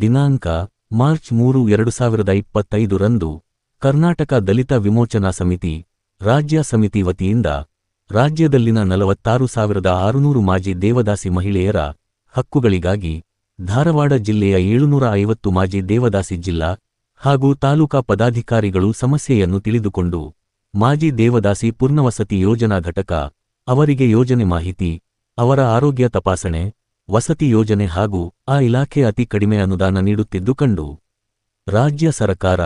ದಿನಾಂಕ, ಮಾರ್ಚ್ ಮೂರು, ಎರಡು ಸಾವಿರದ ಇಪ್ಪತ್ತೈದರಂದು ಕರ್ನಾಟಕ ದಲಿತ ವಿಮೋಚನಾ ಸಮಿತಿ, ರಾಜ್ಯ ಸಮಿತಿ ವತಿಯಿಂದ ರಾಜ್ಯದಲ್ಲಿನ ನಲವತ್ತಾರು ಸಾವಿರದ ಆರುನೂರು ಮಾಜಿ ದೇವದಾಸಿ ಮಹಿಳೆಯರ ಹಕ್ಕುಗಳಿಗಾಗಿ ಧಾರವಾಡ ಜಿಲ್ಲೆಯ ಏಳುನೂರ ಐವತ್ತು ಮಾಜಿ ದೇವದಾಸಿ ಜಿಲ್ಲಾ ಹಾಗೂ ತಾಲೂಕಾ ಪದಾಧಿಕಾರಿಗಳು ಸಮಸ್ಯೆಯನ್ನು ತಿಳಿದುಕೊಂಡು ಮಾಜಿ ದೇವದಾಸಿ ಪೂರ್ಣವಸತಿ ಯೋಜನಾ ಘಟಕ ಅವರಿಗೆ ಯೋಜನೆ ಮಾಹಿತಿ, ಅವರ ಆರೋಗ್ಯ ತಪಾಸಣೆ ವಸತಿ ಯೋಜನೆ ಹಾಗೂ ಆ ಇಲಾಖೆ ಅತಿ ಕಡಿಮೆ ಅನುದಾನ ನೀಡುತ್ತಿದ್ದು ಕಂಡು, ರಾಜ್ಯ ಸರಕಾರ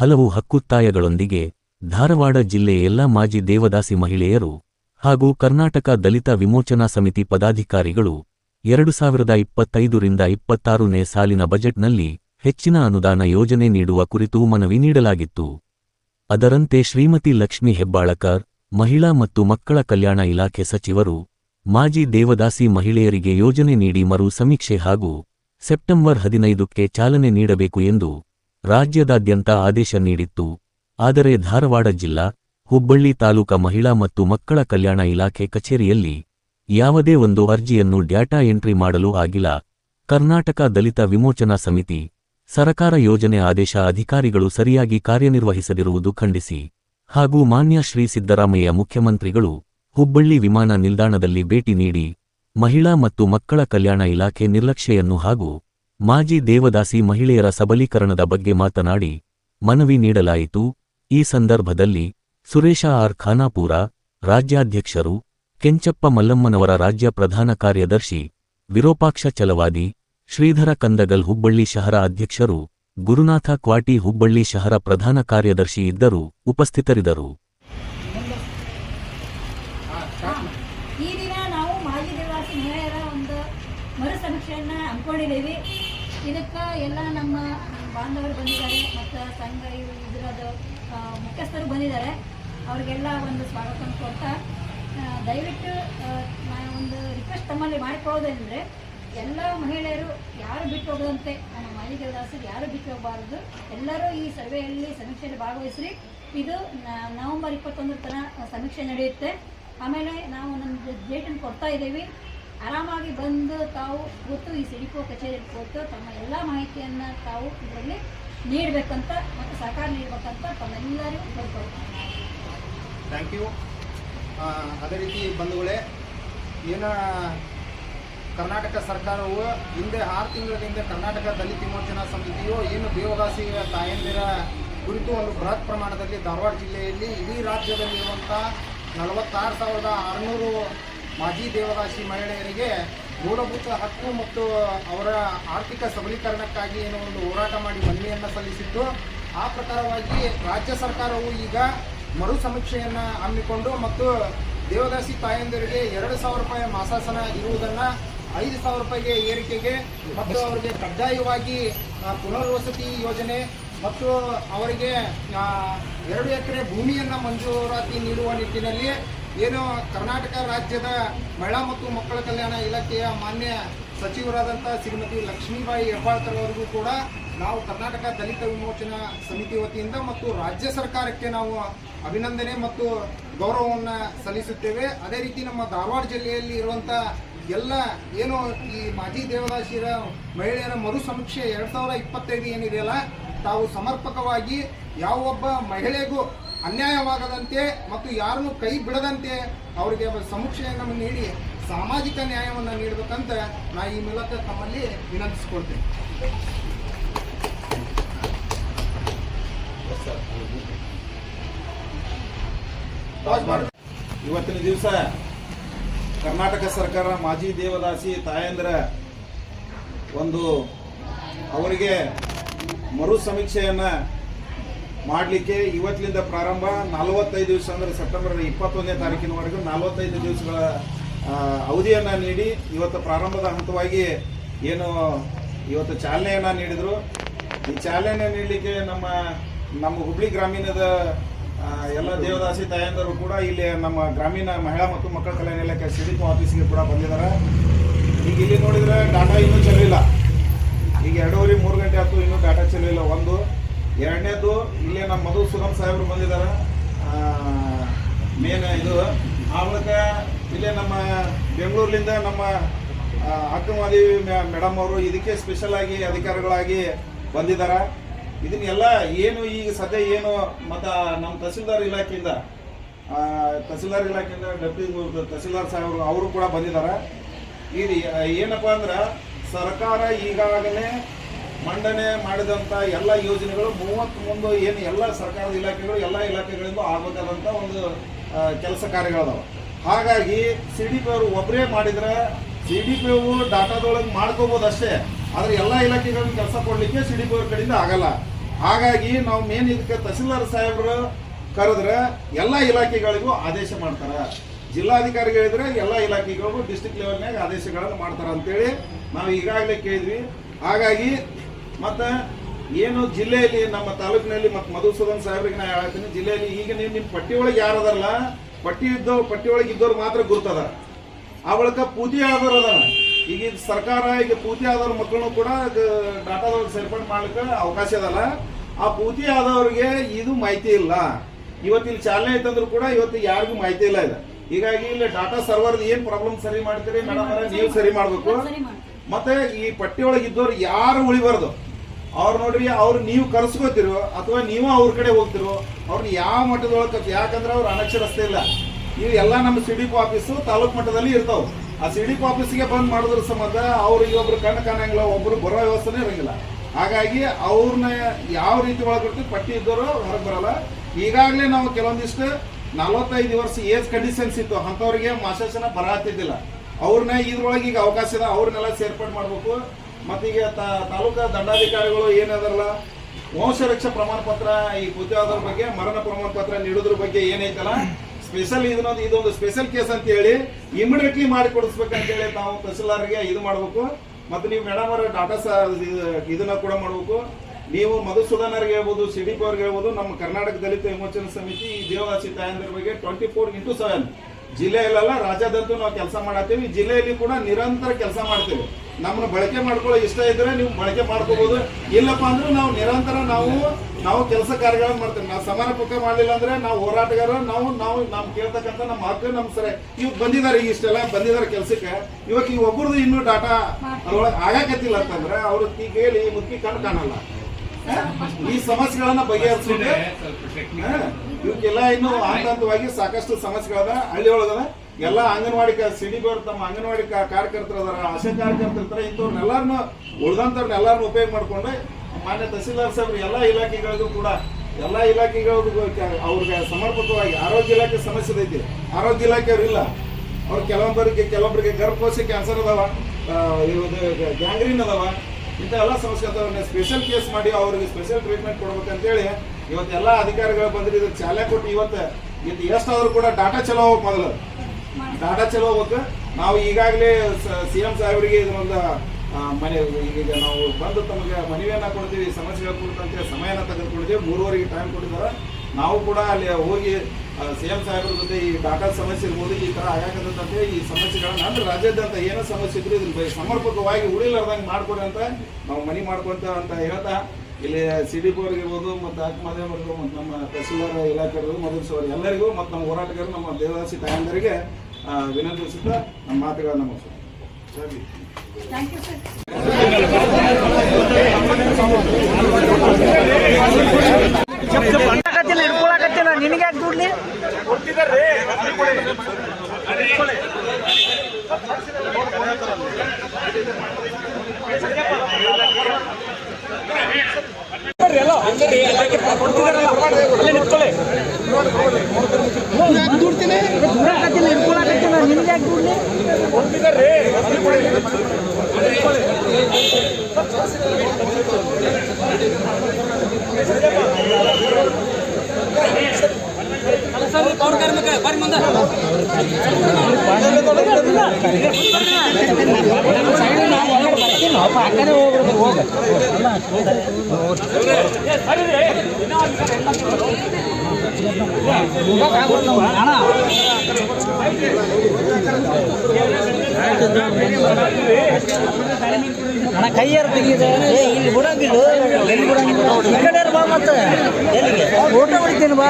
ಹಲವು ಹಕ್ಕುತ್ತಾಯಗಳೊಂದಿಗೆ ಧಾರವಾಡ ಜಿಲ್ಲೆ ಎಲ್ಲಾ ಮಾಜಿ ದೇವದಾಸಿ ಮಹಿಳೆಯರು ಹಾಗೂ ಕರ್ನಾಟಕ ದಲಿತ ವಿಮೋಚನಾ ಸಮಿತಿ ಪದಾಧಿಕಾರಿಗಳು ಎರಡು ಸಾವಿರದ ಇಪ್ಪತ್ತೈದರಿಂದ ಇಪ್ಪತ್ತಾರನೇ ಸಾಲಿನ ಬಜೆಟ್ನಲ್ಲಿ ಹೆಚ್ಚಿನ ಅನುದಾನ ಯೋಜನೆ ನೀಡುವ ಕುರಿತು ಮನವಿ ನೀಡಲಾಗಿತ್ತು. ಅದರಂತೆ ಶ್ರೀಮತಿ ಲಕ್ಷ್ಮಿ ಹೆಬ್ಬಾಳಕರ್, ಮಹಿಳಾ ಮತ್ತು ಮಕ್ಕಳ ಕಲ್ಯಾಣ ಇಲಾಖೆ ಸಚಿವರು ಮಾಜಿ ದೇವದಾಸಿ ಮಹಿಳೆಯರಿಗೆ ಯೋಜನೆ ನೀಡಿ ಮರು ಸಮೀಕ್ಷೆ ಹಾಗೂ ಸೆಪ್ಟೆಂಬರ್ ಹದಿನೈದಕ್ಕೆ ಚಾಲನೆ ನೀಡಬೇಕು ಎಂದು ರಾಜ್ಯದಾದ್ಯಂತ ಆದೇಶ ನೀಡಿತ್ತು. ಆದರೆ ಧಾರವಾಡ ಜಿಲ್ಲಾ, ಹುಬ್ಬಳ್ಳಿ ತಾಲೂಕಾ ಮಹಿಳಾ ಮತ್ತು ಮಕ್ಕಳ ಕಲ್ಯಾಣ ಇಲಾಖೆ ಕಚೇರಿಯಲ್ಲಿ ಯಾವುದೇ ಒಂದು ಅರ್ಜಿಯನ್ನು ಡ್ಯಾಟಾ ಎಂಟ್ರಿ ಮಾಡಲು ಆಗಿಲ್ಲ. ಕರ್ನಾಟಕ ದಲಿತ ವಿಮೋಚನಾ ಸಮಿತಿ, ಸರಕಾರ ಯೋಜನೆ ಆದೇಶ ಅಧಿಕಾರಿಗಳು ಸರಿಯಾಗಿ ಕಾರ್ಯನಿರ್ವಹಿಸದಿರುವುದು ಖಂಡಿಸಿ. ಹಾಗೂ ಮಾನ್ಯ ಶ್ರೀ ಸಿದ್ದರಾಮಯ್ಯ ಮುಖ್ಯಮಂತ್ರಿಗಳು ಹುಬ್ಬಳ್ಳಿ ವಿಮಾನ ನಿಲ್ದಾಣದಲ್ಲಿ ಭೇಟಿ ನೀಡಿ ಮಹಿಳಾ ಮತ್ತು ಮಕ್ಕಳ ಕಲ್ಯಾಣ ಇಲಾಖೆ ನಿರ್ಲಕ್ಷ್ಯೆಯನ್ನು ಹಾಗೂ ಮಾಜಿ ದೇವದಾಸಿ ಮಹಿಳೆಯರ ಸಬಲೀಕರಣದ ಬಗ್ಗೆ ಮಾತನಾಡಿ ಮನವಿ ನೀಡಲಾಯಿತು. ಈ ಸಂದರ್ಭದಲ್ಲಿ ಸುರೇಶ ಆರ್. ಖಾನಾಪೂರ, ರಾಜ್ಯಾಧ್ಯಕ್ಷರು ಕೆಂಚಪ್ಪ ಮಲ್ಲಮ್ಮನವರ ರಾಜ್ಯ ಪ್ರಧಾನ ಕಾರ್ಯದರ್ಶಿ ವಿರೂಪಾಕ್ಷ ಚಲವಾದಿ, ಶ್ರೀಧರ ಕಂದಗಲ್ ಹುಬ್ಬಳ್ಳಿ ಶಹರ ಅಧ್ಯಕ್ಷರು ಗುರುನಾಥ ಕ್ವಾಟಿ ಹುಬ್ಬಳ್ಳಿ ಶಹರ ಪ್ರಧಾನ ಕಾರ್ಯದರ್ಶಿ ಇದ್ದರು ಉಪಸ್ಥಿತರಿದ್ದರು. ಈ ದಿನ ನಾವು ಮಾಜಿ ದೇವಾಸಿ ಮಹಿಳೆಯರ ಒಂದು ಮರು ಸಮೀಕ್ಷೆಯನ್ನು ಹಮ್ಮಿಕೊಂಡಿದ್ದೀವಿ. ಇದಕ್ಕೆ ಎಲ್ಲ ನಮ್ಮ ಬಾಂಧವರು ಬಂದಿದ್ದಾರೆ, ಮತ್ತು ಸಂಘ ಇದರದ್ದು ಇದರದು ಮುಖ್ಯಸ್ಥರು ಬಂದಿದ್ದಾರೆ. ಅವ್ರಿಗೆಲ್ಲ ಒಂದು ಸ್ವಾಗತ ಕೊಡ್ತಾ ದಯವಿಟ್ಟು ನಾನು ಒಂದು ರಿಕ್ವೆಸ್ಟ್ ತಮ್ಮಲ್ಲಿ ಮಾಡಿಕೊಳ್ಳೋದೇನೆಂದರೆ, ಎಲ್ಲ ಮಹಿಳೆಯರು ಯಾರು ಬಿಟ್ಟು ಹೋಗದಂತೆ ನಮ್ಮ ಮಾಜಿ ದಾಸರು ಯಾರು ಬಿಟ್ಟು ಹೋಗಬಾರದು ಎಲ್ಲರೂ ಈ ಸರ್ವೆಯಲ್ಲಿ ಸಮೀಕ್ಷೆಯಲ್ಲಿ ಭಾಗವಹಿಸ್ರಿ. ಇದು ನವೆಂಬರ್ ಇಪ್ಪತ್ತೊಂದರ ತನಕ ಸಮೀಕ್ಷೆ ನಡೆಯುತ್ತೆ. ಆಮೇಲೆ ನಾವು ನಮ್ಮ ಡೇಟನ್ನು ಕೊಡ್ತಾ ಇದ್ದೀವಿ. ಆರಾಮಾಗಿ ಬಂದು ತಾವು ಕೂತು ಈ ಸಿಡಿಪೋ ಕಚೇರಿಗೆ ಕೂತು ತಮ್ಮ ಎಲ್ಲ ಮಾಹಿತಿಯನ್ನು ತಾವು ಇದರಲ್ಲಿ ನೀಡಬೇಕಂತ ಮತ್ತು ಸಹಕಾರ ನೀಡಬೇಕಂತ ತಮ್ಮೆಲ್ಲರಿಗೂ ಕೇಳ್ಕೊಳ್ತೀನಿ. ಥ್ಯಾಂಕ್ ಯು ಅದೇ ರೀತಿ ಬಂಧುಗಳೇ, ಏನು ಕರ್ನಾಟಕ ಸರ್ಕಾರವು ಹಿಂದೆ ಆರು ತಿಂಗಳಿಂದ ಕರ್ನಾಟಕ ದಲಿತ ವಿಮೋಚನಾ ಸಮಿತಿಯು ಏನು ದೇವದಾಸಿ ತಾಯಂದಿರ ಕುರಿತು ಒಂದು ಬೃಹತ್ ಪ್ರಮಾಣದಲ್ಲಿ ಧಾರವಾಡ ಜಿಲ್ಲೆಯಲ್ಲಿ ಇಡೀ ರಾಜ್ಯದಲ್ಲಿರುವಂಥ ನಲವತ್ತಾರು ಸಾವಿರದ ಆರುನೂರು ಮಾಜಿ ದೇವದಾಸಿ ಮಹಿಳೆಯರಿಗೆ ಮೂಲಭೂತ ಹಕ್ಕು ಮತ್ತು ಅವರ ಆರ್ಥಿಕ ಸಬಲೀಕರಣಕ್ಕಾಗಿ ಏನೋ ಒಂದು ಹೋರಾಟ ಮಾಡಿ ಮನವಿಯನ್ನು ಸಲ್ಲಿಸಿದ್ದು, ಆ ಪ್ರಕಾರವಾಗಿ ರಾಜ್ಯ ಸರ್ಕಾರವು ಈಗ ಮರು ಸಮೀಕ್ಷೆಯನ್ನು ಹಮ್ಮಿಕೊಂಡು ಮತ್ತು ದೇವದಾಸಿ ತಾಯಂದಿರಿಗೆ ಎರಡು ಸಾವಿರ ರೂಪಾಯಿ ಮಾಸಾಸನ ಇರುವುದನ್ನು ಐದು ಸಾವಿರ ರೂಪಾಯಿಗೆ ಏರಿಕೆಗೆ ಮತ್ತು ಅವರಿಗೆ ಕಡ್ಡಾಯವಾಗಿ ಪುನರ್ವಸತಿ ಯೋಜನೆ ಮತ್ತು ಅವರಿಗೆ ಎರಡು ಎಕರೆ ಭೂಮಿಯನ್ನು ಮಂಜೂರಾತಿ ನೀಡುವ ನಿಟ್ಟಿನಲ್ಲಿ ಏನು ಕರ್ನಾಟಕ ರಾಜ್ಯದ ಮಹಿಳಾ ಮತ್ತು ಮಕ್ಕಳ ಕಲ್ಯಾಣ ಇಲಾಖೆಯ ಮಾನ್ಯ ಸಚಿವರಾದಂಥ ಶ್ರೀಮತಿ ಲಕ್ಷ್ಮೀಬಾಯಿ ಹೆಬ್ಬಾಳ್ಕರ್ ಅವರಿಗೂ ಕೂಡ ನಾವು ಕರ್ನಾಟಕ ದಲಿತ ವಿಮೋಚನಾ ಸಮಿತಿ ವತಿಯಿಂದ ಮತ್ತು ರಾಜ್ಯ ಸರ್ಕಾರಕ್ಕೆ ನಾವು ಅಭಿನಂದನೆ ಮತ್ತು ಗೌರವವನ್ನು ಸಲ್ಲಿಸುತ್ತೇವೆ. ಅದೇ ರೀತಿ ನಮ್ಮ ಧಾರವಾಡ ಜಿಲ್ಲೆಯಲ್ಲಿ ಇರುವಂಥ ಎಲ್ಲ ಏನು ಈ ಮಾಜಿ ದೇವದಾಸಿಯರ ಮಹಿಳೆಯರ ಮರು ಸಮೀಕ್ಷೆ ಎರಡು ಸಾವಿರ ಇಪ್ಪತ್ತೈದು ಏನಿದೆಯಲ್ಲ ತಾವು ಸಮರ್ಪಕವಾಗಿ ಯಾವೊಬ್ಬ ಮಹಿಳೆಗೂ ಅನ್ಯಾಯವಾಗದಂತೆ ಮತ್ತು ಯಾರನ್ನು ಕೈ ಬಿಡದಂತೆ ಅವರಿಗೆ ಸಮೀಕ್ಷೆಯನ್ನು ನೀಡಿ ಸಾಮಾಜಿಕ ನ್ಯಾಯವನ್ನು ನೀಡಬೇಕಂತ ನಾ ಈ ಮೂಲಕ ತಮ್ಮಲ್ಲಿ ವಿನಂತಿಸಿಕೊಳ್ತೇನೆ. ಇವತ್ತಿನ ದಿವಸ ಕರ್ನಾಟಕ ಸರ್ಕಾರ ಮಾಜಿ ದೇವದಾಸಿ ತಾಯಂದ್ರ ಒಂದು ಅವರಿಗೆ ಮರು ಸಮೀಕ್ಷೆಯನ್ನ ಮಾಡಲಿಕ್ಕೆ ಇವತ್ತಿನಿಂದ ಪ್ರಾರಂಭ ನಲವತ್ತೈದು ದಿವಸ ಅಂದರೆ ಸೆಪ್ಟೆಂಬರ್ ಇಪ್ಪತ್ತೊಂದನೇ ತಾರೀಕಿನವರೆಗೂ ನಲವತ್ತೈದು ದಿವಸಗಳ ಅವಧಿಯನ್ನು ನೀಡಿ ಇವತ್ತು ಪ್ರಾರಂಭದ ಹಂತವಾಗಿ ಏನು ಇವತ್ತು ಚಾಲನೆಯನ್ನ ನೀಡಿದರು. ಈ ಚಾಲನೆ ನೀಡಲಿಕ್ಕೆ ನಮ್ಮ ನಮ್ಮ ಹುಬ್ಳಿ ಗ್ರಾಮೀಣದ ಎಲ್ಲ ದೇವದಾಸಿ ತಾಯಂದರು ಕೂಡ ಇಲ್ಲಿ ನಮ್ಮ ಗ್ರಾಮೀಣ ಮಹಿಳಾ ಮತ್ತು ಮಕ್ಕಳ ಕಲ್ಯಾಣ ಇಲಾಖೆ ಸಿಡಿಪು ಆಫೀಸ್ಗೆ ಕೂಡ ಬಂದಿದ್ದಾರೆ. ಈಗ ಇಲ್ಲಿ ನೋಡಿದ್ರೆ ಡಾಟಾ ಇನ್ನೂ ಚೆಲ್ಲಿಲ್ಲ ಈಗ ಎರಡೂವರೆ ಮೂರು ಗಂಟೆ ಆಯ್ತು ಇನ್ನೂ ಡಾಟಾ ಚೆಲ್ಲಿಲ್ಲ ಒಂದು ಎರಡನೇದು ಇಲ್ಲೇ ನಮ್ಮ ಮಧು ಸುಗಮ್ ಸಾಹೇಬರು ಬಂದಿದ್ದಾರೆ. ಮೇನ್ ಇದು. ಆ ಮೂಲಕ ಇಲ್ಲೇ ನಮ್ಮ ಬೆಂಗಳೂರಿನಿಂದ ನಮ್ಮ ಆ, ಅಕ್ಕಮಾದೇವಿ ಮೇಡಮ್ ಅವರು ಇದಕ್ಕೆ ಸ್ಪೆಷಲ್ ಆಗಿ ಅಧಿಕಾರಿಗಳಾಗಿ ಬಂದಿದ್ದಾರೆ. ಇದನ್ನೆಲ್ಲ ಏನು ಈಗ ಸದ್ಯ ಏನು ಮತ್ತು ನಮ್ಮ ತಹಸೀಲ್ದಾರ್ ಇಲಾಖೆಯಿಂದ ತಹಸೀಲ್ದಾರ್ ಇಲಾಖೆಯಿಂದ ಡೆಪ್ಯೂಟಿ ತಹಸೀಲ್ದಾರ್ ಸಾಹೇಬರು ಅವರು ಕೂಡ ಬಂದಿದ್ದಾರೆ. ಇದು ಏನಪ್ಪ ಅಂದ್ರೆ ಸರ್ಕಾರ ಈಗಾಗಲೇ ಮಂಡನೆ ಮಾಡಿದಂಥ ಎಲ್ಲ ಯೋಜನೆಗಳು ಮೂವತ್ತ್ ಮುಂದೆ ಏನು ಎಲ್ಲ ಸರ್ಕಾರದ ಇಲಾಖೆಗಳು, ಎಲ್ಲ ಇಲಾಖೆಗಳಿಂದ ಆಗಬೇಕಾದಂಥ ಒಂದು ಕೆಲಸ ಕಾರ್ಯಗಳದಾವ. ಹಾಗಾಗಿ ಸಿ ಡಿ ಪಿ ಅವರು ಒಬ್ಬರೇ ಮಾಡಿದ್ರೆ ಸಿ ಡಿ ಪಿ ಅವರು ಡಾಟಾದೊಳಗೆ ಮಾಡ್ಕೋಬೋದು ಅಷ್ಟೇ. ಆದ್ರೆ ಎಲ್ಲ ಇಲಾಖೆಗಳನ್ನ ಕೆಲಸ ಕೊಡ್ಲಿಕ್ಕೆ ಸಿ ಡಿ ಪಿ ಅವ್ರ ಕಡೆಯಿಂದ ಆಗಲ್ಲ. ಹಾಗಾಗಿ ನಾವು ಮೇನ್ ಇದಕ್ಕೆ ತಹಸೀಲ್ದಾರ್ ಸಾಹೇಬರು ಕರೆದ್ರೆ ಎಲ್ಲ ಇಲಾಖೆಗಳಿಗೂ ಆದೇಶ ಮಾಡ್ತಾರ. ಜಿಲ್ಲಾಧಿಕಾರಿಗಳಿದ್ರೆ ಎಲ್ಲ ಇಲಾಖೆಗಳಿಗೂ ಡಿಸ್ಟಿಕ್ ಲೆವೆಲ್ನಾಗ ಆದೇಶಗಳನ್ನು ಮಾಡ್ತಾರೆ ಅಂತೇಳಿ ನಾವು ಈಗಾಗಲೇ ಕೇಳಿದ್ವಿ. ಹಾಗಾಗಿ ಮತ್ತು ಏನು ಜಿಲ್ಲೆಯಲ್ಲಿ, ನಮ್ಮ ತಾಲೂಕಿನಲ್ಲಿ ಮತ್ತು ಮಧುಸೂದನ್ ಸಾಹೇಬ್ರಿಗೆ ನಾ ಹೇಳ್ತೀನಿ ಜಿಲ್ಲೆಯಲ್ಲಿ ಈಗ ನೀವು ನಿಮ್ಮ ಪಟ್ಟಿ ಒಳಗೆ ಯಾರದಾರಲ್ಲ ಪಟ್ಟಿ ಇದ್ದವ್ರು ಪಟ್ಟಿ ಒಳಗೆ ಇದ್ದವ್ರು ಮಾತ್ರ ಗುರ್ತದ. ಆ ಬಳಿಕ ಪೂಜೆ ಆದವ್ರು ಅದಾರ. ಈಗ ಸರ್ಕಾರ, ಈಗ ಪೂಜೆ ಆದವ್ರ ಮಕ್ಕಳನ್ನು ಕೂಡ ಡಾಟಾದೊಳಗೆ ಸೇರ್ಪಡೆ ಮಾಡ್ಲಿಕ್ಕೆ ಅವಕಾಶ ಅದಲ್ಲ. ಆ ಪೂಜೆ ಆದವ್ರಿಗೆ ಇದು ಮಾಹಿತಿ ಇಲ್ಲ. ಇವತ್ತಿಲ್ಲಿ ಚಾಲನೆ ಐತಂದ್ರು ಕೂಡ ಇವತ್ತು ಯಾರಿಗೂ ಮಾಹಿತಿ ಇಲ್ಲ ಇದೆ. ಹೀಗಾಗಿ ಇಲ್ಲಿ ಡಾಟಾ ಸರ್ವರ್ ಏನ್ ಪ್ರಾಬ್ಲಮ್ ಸರಿ ಮಾಡ್ತೀರಿ? ಮೇಡಮ್ ನೀವು ಸರಿ ಮಾಡ್ಬೇಕು. ಮತ್ತೆ ಈ ಪಟ್ಟಿ ಒಳಗೆ ಇದ್ದವ್ರು ಯಾರು ಉಳಿಬಾರ್ದು? ಅವ್ರು ನೋಡ್ರಿ ಅವ್ರು ನೀವು ಕರ್ಸ್ಕೋತಿರೋ ಅಥವಾ ನೀವು ಅವ್ರ ಕಡೆ ಹೋಗ್ತಿರೋ ಅವ್ರನ್ನ ಯಾವ ಮಟ್ಟದೊಳಗೆ ಯಾಕಂದ್ರೆ ಅವ್ರು ಅನಕ್ಷರಸ್ತೆ ಇಲ್ಲ. ಇವು ಎಲ್ಲ ನಮ್ಮ C D P office taluk ಮಟ್ಟದಲ್ಲಿ ಇರ್ತಾವೆ. ಆ ಸಿ ಡಿ ಪಿ ಆಫೀಸ್ಗೆ ಬಂದ್ ಮಾಡಿದ್ರ ಸಂಬಂಧ ಅವ್ರಿಗೆ ಒಬ್ರು ಕಣ್ಣು ಕಾಣಂಗಿಲ್ಲ ಒಬ್ರು ಬರೋ ವ್ಯವಸ್ಥೆನೇ ಇರಂಗಿಲ್ಲ. ಹಾಗಾಗಿ ಅವ್ರನ್ನ ಯಾವ ರೀತಿ ಒಳಗಿರ್ತೀವಿ ಪಟ್ಟಿ ಇದ್ದವರು ಹೊರಗೆ ಬರಲ್ಲ. ಈಗಾಗಲೇ ನಾವು ಕೆಲವೊಂದಿಷ್ಟು ನಲವತ್ತೈದು ವರ್ಷ ಏಜ್ ಕಂಡೀಷನ್ಸ್ ಇತ್ತು. ಅಂಥವ್ರಿಗೆ ಮಾಸಾಸನ ಬರತ್ತಿದ್ದಿಲ್ಲ ಅವ್ರನ್ನ ಇದ್ರೊಳಗೆ ಈಗ ಅವಕಾಶ ಇದೆ, ಅವ್ರನ್ನೆಲ್ಲ ಸೇರ್ಪಡೆ ಮಾಡಬೇಕು. ಮತ್ತೀಗ ತಾಲೂಕಾ ದಂಡಾಧಿಕಾರಿಗಳು ಏನದಲ್ಲ ವಂಶರಕ್ಷಾ ಪ್ರಮಾಣ ಪತ್ರ ಈ ಉದ್ಯೋಗದ ಬಗ್ಗೆ, ಮರಣ ಪ್ರಮಾಣ ಪತ್ರ ನೀಡೋದ್ರ ಬಗ್ಗೆ ಏನೈತಲ್ಲ ಸ್ಪೆಷಲ್ ಇದನ್ನೊಂದು, ಇದೊಂದು ಸ್ಪೆಷಲ್ ಕೇಸ್ ಅಂತ ಹೇಳಿ ಇಮಿಡಿಯೇಟ್ಲಿ ಮಾಡಿ ಕೊಡಿಸ್ಬೇಕಂತ ಹೇಳಿ ನಾವು ತಹಸೀಲ್ದಾರ್ಗೆ ಇದು ಮಾಡಬೇಕು. ಮತ್ತು ನೀವು ಮೇಡಮ್ ಅವರ ಡಾಟಾ ಇದನ್ನ ಕೂಡ ಮಾಡಬೇಕು. ನೀವು ಮಧುಸೂದನರ್ಗೆ ಹೇಳ್ಬೋದು ಸಿ ಡಿ ಪಿ ಅವ್ರಿಗೆ ಹೇಳ್ಬೋದು ನಮ್ಮ ಕರ್ನಾಟಕ ದಲಿತ ವಿಮೋಚನ ಸಮಿತಿ ಈ ದೇವದಾಸಿ ತಾಯಂದ್ರ ಬಗ್ಗೆ ಟ್ವೆಂಟಿ ಫೋರ್ ಇಂಟು ಸೆವೆನ್ ಜಿಲ್ಲೆಯಲ್ಲೆಲ್ಲ ರಾಜ್ಯಾದ್ಯಂತ ನಾವು ಕೆಲಸ ಮಾಡತ್ತೀವಿ ಜಿಲ್ಲೆಯಲ್ಲಿ ಕೂಡ ನಿರಂತರ ಕೆಲಸ ಮಾಡ್ತೀವಿ. ನಮ್ಮನ್ನ ಬಳಕೆ ಮಾಡ್ಕೊಳ್ಳೋ ಇಷ್ಟ ಇದ್ರೆ ನೀವು ಬಳಕೆ ಮಾಡ್ಕೋಬಹುದು ಇಲ್ಲಪ್ಪ ಅಂದ್ರೆ ನಾವು ನಿರಂತರ ನಾವು ನಾವು ಕೆಲಸ ಕಾರ್ಯಗಳನ್ನ ಮಾಡ್ತೇವೆ. ನಾವು ಸಮಾನ ಪಕ್ಕ ಮಾಡಲಿಲ್ಲ ಅಂದ್ರೆ ನಾವು ಹೋರಾಟಗಾರ ನಾವು ನಾವು ನಾವು ಕೇಳ್ತಕ್ಕಂಥ ನಮ್ಮ ಹಕ್ಕು ನಮ್ಮ ಸರಿ. ಇವ್ ಬಂದಿದ್ದಾರೆ ಈಗ ಇಷ್ಟೆಲ್ಲ ಬಂದಿದ್ದಾರೆ ಕೆಲಸಕ್ಕೆ. ಇವಾಗ ಈ ಒಬ್ಬರದು ಇನ್ನೂ ಡಾಟಾ ಅದ್ರೊಳಗೆ ಆಗಾಕತ್ತಿಲ್ಲ ಅಂತಂದ್ರೆ ಅವ್ರ ಕೇಳಿ ಹೇಳಿ ಮುಕ್ಕಿ ಕಣ್ಣು ಕಾಣಲ್ಲ? ಈ ಸಮಸ್ಯೆಗಳನ್ನ ಬಗೆಹರಿಸಿದ್ರೆ ಇವಕ್ಕೆಲ್ಲ ಇನ್ನು ಹಂತ ಹಂತವಾಗಿ ಸಾಕಷ್ಟು ಸಮಸ್ಯೆಗಳದ ಹಳ್ಳಿ ಒಳಗ ಎಲ್ಲ ಅಂಗನವಾಡಿ ಸಿಡಿ ಬರ್ತ ತಮ್ಮ ಅಂಗನವಾಡಿ ಕಾರ್ಯಕರ್ತರ ಅದಾರ ಆಶಾ ಕಾರ್ಯಕರ್ತರು ಇರ್ತಾರೆ ಇಂಥವ್ರನ್ನೆಲ್ಲಾರನು ಉಳ್ದಂಥವ್ರನ್ನ ಎಲ್ಲಾರನ್ನು ಉಪಯೋಗ ಮಾಡ್ಕೊಂಡು ಮಾನ್ಯ ತಹಸೀಲ್ದಾರ್ ಸಾಹೇಬ್ರು ಎಲ್ಲ ಇಲಾಖೆಗಳಿಗೂ ಕೂಡ ಎಲ್ಲ ಇಲಾಖೆಗಳಿಗೂ ಅವ್ರಿಗೆ ಸಮರ್ಪಕವಾಗಿ ಆರೋಗ್ಯ ಇಲಾಖೆ ಸಮಸ್ಯೆ ಐತಿ ಆರೋಗ್ಯ ಇಲಾಖೆಯವ್ರು ಇಲ್ಲ. ಅವ್ರು ಕೆಲವೊಬ್ಬರಿಗೆ ಕೆಲವೊಬ್ಬರಿಗೆ ಗರ್ಭಕೋಶ ಕ್ಯಾನ್ಸರ್ ಅದಾವ ಗ್ಯಾಂಗ್ರೀನ್ ಅದಾವ. ಇಂಥ ಎಲ್ಲ ಸಮಸ್ಯೆ ಅದಾವನ್ನ ಸ್ಪೆಷಲ್ ಕೇಸ್ ಮಾಡಿ ಅವ್ರಿಗೆ ಸ್ಪೆಷಲ್ ಟ್ರೀಟ್ಮೆಂಟ್ ಕೊಡ್ಬೇಕಂತೇಳಿ ಇವತ್ತೆಲ್ಲ ಅಧಿಕಾರಿಗಳು ಬಂದ್ರೆ. ಇದಕ್ಕೆ ಚಾಲೆ ಕೊಟ್ಟು ಇವತ್ತು ಇದು ಎಷ್ಟಾದರೂ ಕೂಡ ಡಾಟಾ ಚಲೋ ಮೊದಲು. ಡಾಟಾ ಚಲೋ ಹೋಗ್ಬೇಕು. ನಾವು ಈಗಾಗಲೇ ಸಿ ಎಂ ಸಾಹೇಬರಿಗೆ ಇದನ್ನೊಂದು ಮನೆ, ಈಗ ನಾವು ಬಂದು ತಮಗೆ ಮನವಿಯನ್ನ ಕೊಡ್ತೀವಿ. ಸಮಸ್ಯೆಗಳು ಕುರಿತಂತೆ ಸಮಯನ ತೆಗೆದುಕೊಂಡಿದ್ದೀವಿ. ಮೂರುವರೆಗೆ ಟೈಮ್ ಕೊಟ್ಟಿದ್ದಾರೆ. ನಾವು ಕೂಡ ಅಲ್ಲಿ ಹೋಗಿ ಸಿ ಎಂ ಸಾಹೇಬ್ರ ಜೊತೆ ಈ ಡಾಟಾ ಸಮಸ್ಯೆ ಇರ್ಬೋದು ಈ ತರ ಆಗಾಕತ್ತಂತೆ. ಈ ಸಮಸ್ಯೆಗಳನ್ನ ಅಂದ್ರೆ ರಾಜ್ಯಾದ್ಯಂತ ಏನೋ ಸಮಸ್ಯೆ ಇದ್ರು ಇದ್ರ ಬಗ್ಗೆ ಸಮರ್ಪಕವಾಗಿ ಉಳಿಲಾರ್ದಂಗೆ ಮಾಡ್ಕೊಡಿ ಅಂತ ನಾವು ಮನಿ ಮಾಡ್ಕೊಂತ ಅಂತ ಹೇಳ್ತಾ ಇಲ್ಲಿ ಸಿ ಡಿ ಪಿ ಇರ್ಬೋದು ಮತ್ತು ಮತ್ತು ನಮ್ಮ ತಹಸೀಲ್ದಾರ್ ಇಲಾಖೆಯವರು ಸವರ್ ಎಲ್ಲರಿಗೂ ಮತ್ತು ನಮ್ಮ ಹೋರಾಟಗಾರರು ನಮ್ಮ ದೇವದಾಸಿ ತಾಯಂದರಿಗೆ ವಿನಂತಿಸುತ್ತಾ ನಮ್ಮ ಮಾತುಗಳನ್ನ ಮುಗಿಸ್ತೀವಿ ಸರಿ ಯಾಕೆ ದುಡ್ಲಿ ಹಿಡ್ಕೊಳಕತ್ತಿಲ್ಲ ಅಣ್ಣ ಕೈಯಾರ ತೆಗಿದೆ ಏ ಇಲ್ಲಿ ಬಿಡಂಗಿಲ್ಲ ಎಲ್ಲಿ ಬಿಡಂಗಿಲ್ಲ ಈ ಕಡೆ ಬಾ ಮತ್ತೆ ಎಲ್ಲಿಗೆ ಊಟ ಹೊಡಿತೀನಿ ಬಾ